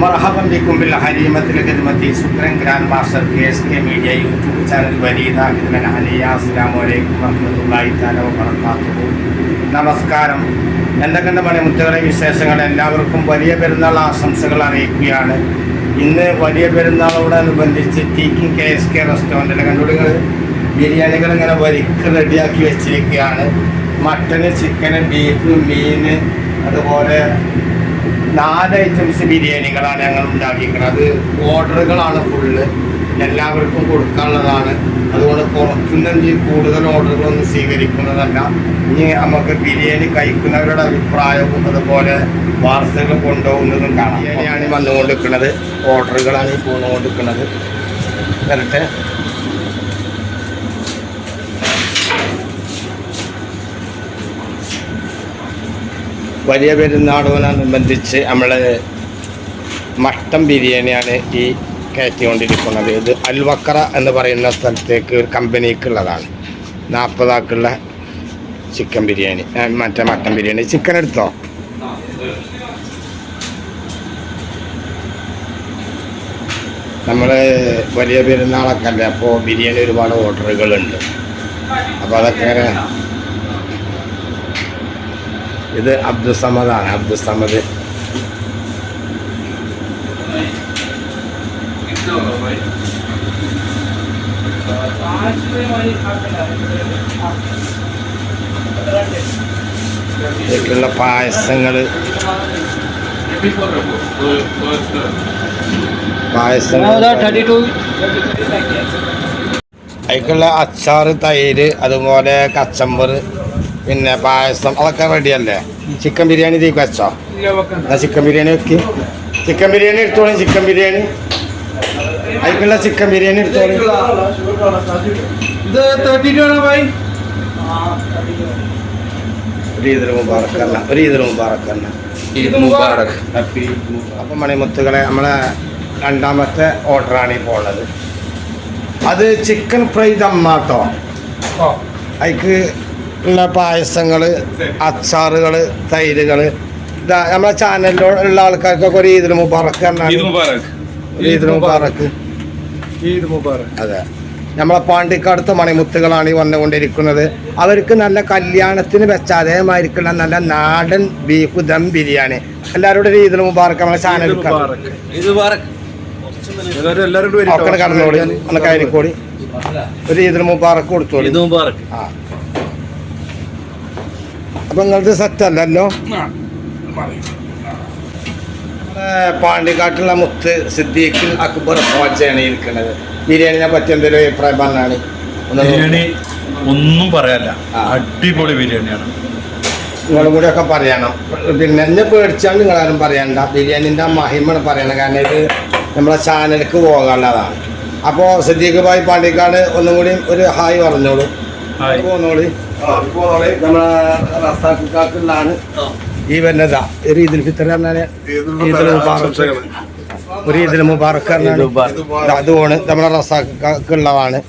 മർഹബം ബിക്കുമ്പിൽ ഹരീമത്തിൽ ഖിദ്മത്തി. സുക്രൻ grand master K S K media YouTube channel വരീദ ഖിദ്മൻ അലിയ അസ്സാം വലൈക്കും വറഹമത്തുള്ളാഹി തലോ വറക്കാത്തു നമസ്കാരം. എന്തൊക്കെയുണ്ട് മണി മുത്തുകളെ വിശേഷങ്ങൾ എല്ലാവർക്കും വലിയ പെരുന്നാൾ ആശംസകൾ അറിയിക്കുകയാണ്. ഇന്ന് വലിയ പെരുന്നാളോടനുബന്ധിച്ച് ടീക്കിങ് കെ എസ് കെ റെസ്റ്റോറന്റിൽ കണ്ടുപിടികൾ ബിരിയാണികൾ ഇങ്ങനെ വരിക്ക് റെഡിയാക്കി വെച്ചിരിക്കുകയാണ്. മട്ടന് ചിക്കന് ബീഫ് മീൻ അതുപോലെ നാല് ഐറ്റംസ് ബിരിയാണികളാണ് ഞങ്ങൾ ഉണ്ടാക്കിയിരിക്കുന്നത്. ഓർഡറുകളാണ് ഫുള്ള് എല്ലാവർക്കും കൊടുക്കാനുള്ളതാണ്. അതുകൊണ്ട് പുറത്തുനിന്ന് കൂടുതൽ ഓർഡറുകളൊന്നും സ്വീകരിക്കുന്നതല്ല. ഇനി നമുക്ക് ബിരിയാണി കഴിക്കുന്നവരുടെ അഭിപ്രായവും അതുപോലെ വാർത്തകൾ കൊണ്ടുപോകുന്നതും കാണാം. ബിരിയാണിയാണ് വന്നുകൊണ്ടിരിക്കുന്നത്. ഓർഡറുകളാണ് ഈ പോന്നുകൊണ്ടിരിക്കുന്നത് വരട്ടെ. വലിയ പെരുന്നാളിനോടനുബന്ധിച്ച് നമ്മൾ മട്ടൻ ബിരിയാണിയാണ് ഈ കയറ്റിക്കൊണ്ടിരിക്കുന്നത്. ഇത് അൽവക്കറ എന്ന് പറയുന്ന സ്ഥലത്തേക്ക് ഒരു കമ്പനിക്കുള്ളതാണ്. നാൽപ്പതാക്കുള്ള ചിക്കൻ ബിരിയാണി. മറ്റേ മട്ടൻ ബിരിയാണി. ചിക്കൻ എടുത്തോ? നമ്മൾ വലിയ പെരുന്നാളൊക്കെ അല്ലേ? അപ്പോൾ ബിരിയാണി ഒരുപാട് ഓർഡറുകളുണ്ട്. അപ്പോൾ അതൊക്കെ ഇത് അബ്ദുസമദാണ് അബ്ദുസമദ് ഇതിലേക്കുള്ള പായസങ്ങൾ പായസങ്ങൾ അതിലേക്കുള്ള അച്ചാറ് തൈര് അതുപോലെ കച്ചമ്പർ പിന്നെ പായസം അതൊക്കെ റെഡിയല്ലേ ചിക്കൻ ബിരിയാണി തീക്ക് വെച്ചോ? എന്നാ ചിക്കൻ ബിരിയാണി വെക്കി. ചിക്കൻ ബിരിയാണി എടുത്തോളൂ ചിക്കൻ ബിരിയാണി. അതിക്കുള്ള ചിക്കൻ ബിരിയാണി എടുത്തോളൂ. ഒരു ഈദിന് മുബാറക്കല്ല ഒരു ഈദിന് മുബാറക്കല്ല ഈദ് മുബാറക്. അപ്പം മണിമുത്തുകളെ നമ്മളെ രണ്ടാമത്തെ ഓർഡറാണ് ഈ പോണത്. അത് ചിക്കൻ ഫ്രൈ ദമ്മാട്ടോ അതിക്ക് ഉള്ള പായസങ്ങൾ അച്ചാറുകൾ തൈരുകൾ ഇതാ നമ്മളെ ചാനലിലുള്ള ആൾക്കാർക്കൊക്കെ ഒരു ഈദിന് മുബാറക്ക് ഈദിന് മുബാറക്ക് ഈദ് മുബാറക്. അതെ. നമ്മളെ പാണ്ടിക്കടുത്ത് മണിമുത്തുകളാണ് ഈ വന്നുകൊണ്ടിരിക്കുന്നത്. അവർക്ക് നല്ല കല്യാണത്തിന് വെച്ച അതേമാതിരിക്കുള്ള നല്ല നാടൻ ബീഫ് ദം ബിരിയാണി. എല്ലാവരുടെ ഒരു ഈദിന് മുബാറക്ക് നമ്മളെ ചാനൽ കടന്നോളി. ഒന്ന് കയറിക്കോടി ഒരു ഈദിന് മുബാറക്ക് കൊടുത്തോളി. ആ. അപ്പൊ നിങ്ങളത് സെറ്റ് അല്ലല്ലോ പാണ്ടിക്കാട്ടുള്ള മുത്ത് സിദ്ദീഖിൽ അക്ബർ ഹോജയാണ് ഇരിക്കുന്നത് ബിരിയാണിനെ പറ്റി എന്തൊരു അഭിപ്രായം പറഞ്ഞാണ് ബിരിയാണി ഒന്നും പറയാല്ല അടിപൊളി ബിരിയാണിയാണ്. നിങ്ങളും കൂടെ ഒക്കെ പറയണം. പിന്നെ എന്നെ പേടിച്ചാൽ നിങ്ങളാരും പറയണ്ട. ബിരിയാണിന്റെ മഹിമ പറയണം കാരണം ഇത് നമ്മളെ ചാനലിലേക്ക് പോകാനുള്ളതാണ്. അപ്പോൾ സിദ്ദീഖ് ഭായ് പാണ്ടിക്കാട് ഒന്നും കൂടി ഒരു ഹായ് പറഞ്ഞോളൂ. ഹായ്. പോന്നോളി നമ്മളെ റസാഖാക്കുള്ളതാണ് ഈ വരുന്നതാ ഒരു ഫിത്തർ പറഞ്ഞാൽ ഒരു അതുമാണ് നമ്മളെ റസാഖാക്കുള്ളതാണ്